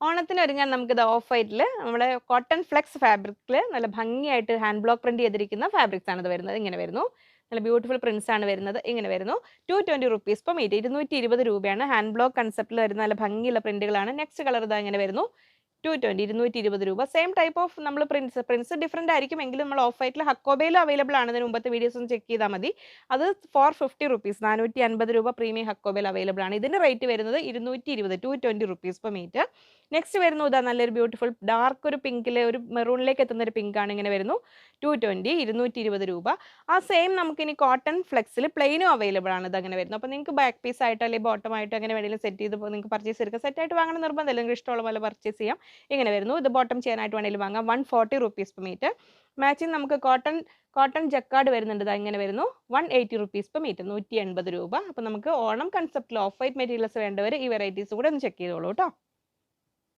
ഓണത്തിന് ഒരുങ്ങാൻ നമുക്ക് ഇത് ഓഫ് വൈറ്റിൽ നമ്മുടെ കോട്ടൺ ഫ്ലെക്സ് ഫാബ്രിക്കിൽ നല്ല ഭംഗിയായിട്ട് ഹാൻഡ് ബ്ലോക്ക് പ്രിന്റ് ചെയ്തിരിക്കുന്ന ഫാബ്രിക്സ് ആണ് ഇത് വരുന്നത്. ഇങ്ങനെ വരുന്നു. നല്ല ബ്യൂട്ടിഫുൾ പ്രിന്റ്സ് ആണ് വരുന്നത്. ഇങ്ങനെ വരുന്നു. ടു ട്വന്റി റുപ്പീസ് ഇപ്പം ഇരുന്നൂറ്റി ഇരുപത് രൂപയാണ് ഹാൻഡ് ബ്ലോക്ക് കൺസെപ്റ്റിൽ വരുന്ന നല്ല ഭംഗിയുള്ള പ്രിന്റുകളാണ് നെക്സ്റ്റ് കളർ ഇതാ ഇങ്ങനെ വരുന്നു. ടു ട്വന്റി ഇരുന്നൂറ്റി ഇരുപത് രൂപ. സെയിം ടൈപ്പ് ഓഫ് നമ്മൾ പ്രിൻസ് പ്രിൻസ് ഡിഫറെന്റ് ആയിരിക്കും. എങ്കിലും നമ്മൾ ഓഫ് വൈറ്റിൽ ഹക്കോബയിൽ അവൈലബിൾ ആണ്. ഇതിന് മുമ്പത്തെ വീഡിയോസ് ഒന്ന് ചെക്ക് ചെയ്താൽ മതി. അത് ഫോർ ഫിഫ്റ്റി റുപ്പീസ് നാനൂറ്റി അൻപത് രൂപ പ്രീമിയം ഹക്കോബയിൽ അവൈലബിൾ ആണ്. ഇതിന്റെ റേറ്റ് വരുന്നത് ഇരുന്നൂറ്റി ഇരുപത് two twenty rupees per metre next വരുന്നു ഇതാ നല്ലൊരു ബ്യൂട്ടിഫുൾ ഡാർക്ക് ഒരു പിങ്കിലെ ഒരു മെറൂണിലേക്ക് എത്തുന്ന ഒരു പിങ്ക് ആണ് ഇങ്ങനെ വരുന്നു. ടു ട്വന്റി ഇരുന്നൂറ്റി ഇരുപത് രൂപ. ആ സെയിം നമുക്കിനി കോട്ടൺ ഫ്ലെക്സിൽ പ്ലെയിനും അവൈലബിൾ ആണ്. ഇത് അങ്ങനെ വരുന്നത് അപ്പോൾ നിങ്ങൾക്ക് ബാക്ക് പീസ് ആയിട്ടോ അല്ലെങ്കിൽ ബോട്ടം ആയിട്ടോ അങ്ങനെ വേണമെങ്കിലും സെറ്റ് ചെയ്ത് നിങ്ങൾക്ക് പർച്ചേസ് എടുക്കാം. സെറ്റ് ആയിട്ട് വാങ്ങണം നിർബന്ധമില്ല. നിങ്ങൾക്ക് ഇഷ്ടമുള്ള പോലെ പർച്ചേസ് ചെയ്യാം. ഇങ്ങനെ വരുന്നു. ഇത് ബോട്ടം ചെയ്യാനായിട്ട് വേണമെങ്കിൽ വാങ്ങാം. One forty rupees per metre matching നമുക്ക് കോട്ടൺ കോട്ടൺ ജക്കാർഡ് വരുന്നുണ്ട്. ഇങ്ങനെ വരുന്നു. One eighty rupees per metre നൂറ്റി എൺപത് രൂപ. അപ്പോൾ നമുക്ക് ഓണം കൺസെപ്റ്റിൽ ഓഫ് വൈറ്റ് മെറ്റീരിയൽസ് വേണ്ടവർ ഈ വെറൈറ്റീസ് കൂടെ ഒന്ന് ചെക്ക് ചെയ്തോളൂ കേട്ടോ